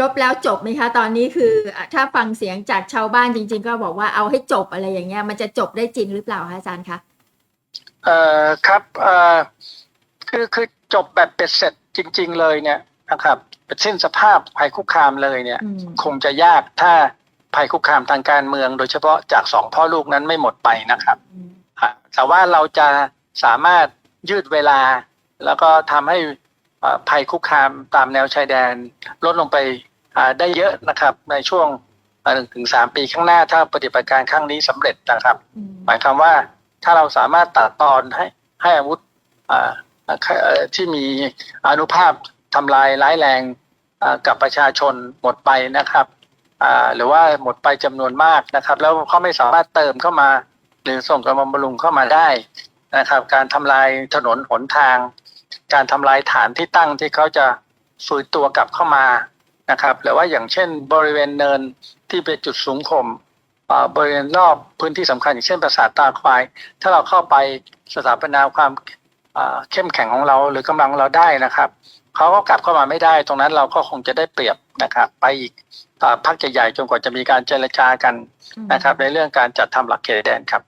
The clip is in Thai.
ลบแล้วจบไหมคะ ตอนนี้คืออะถ้าฟังเสียงจากชาวบ้านจริง ๆ ก็บอกว่าเอาให้จบอะไรอย่างเงี้ย มันจะจบได้จริงหรือเปล่าคะอาจารย์คะเอ่อครับเอ่อคือคือจบแบบเป็ดเสร็จจริง ๆ เลยเนี่ยนะครับเป็นสิ้นสภาพภัยคุกคามเลยเนี่ยอืมคงจะยากถ้าภัยคุกคามทางการเมือง โดยเฉพาะจากสองพ่อลูกนั้นไม่หมดไปนะครับอืมอะแต่ว่าเราจะสามารถยืดเวลา แล้วก็ทำให้เอ่อ ภัยคุกคามตามแนวชายแดน ลดลงไปได้เยอะนะครับ ในช่วงหนึ่งถึงสามปีข้างหน้าถ้าปฏิบัติการครั้งนี้สำเร็จนะครับ หมายความว่าถ้าเราสามารถตัดตอนให้ให้อาวุธที่มีอนุภาพทำลายร้ายแรงกับประชาชนหมดไปนะครับหรือว่าหมดไปจำนวนมากนะครับ แล้วเขาไม่สามารถเติมเข้ามา หรือส่งกำลังบำรุงเข้ามาได้นะครับ การทำลายถนนหนทาง การทำลายฐานที่ตั้งที่เขาจะฟื้นตัวกลับเข้ามานะครับหรือว่าอย่างเช่นบริเวณเนินที่เป็นจุดสูงข่มอ่าบริเวณรอบพื้นที่สำคัญอย่างเช่นปราสาทตาควาย ถ้าเราเข้าไปสถาปนาความอ่าเข้มแข็งของเราหรือกำลังของเราได้นะครับเขาก็กลับเข้ามาไม่ได้ ตรงนั้นเราก็คงจะได้เปรียบนะครับไปอีกอ่าพักใหญ่ๆจนกว่าจะมีการเจรจากันนะครับในเรื่องการจัดทำหลักเขตแดนครับ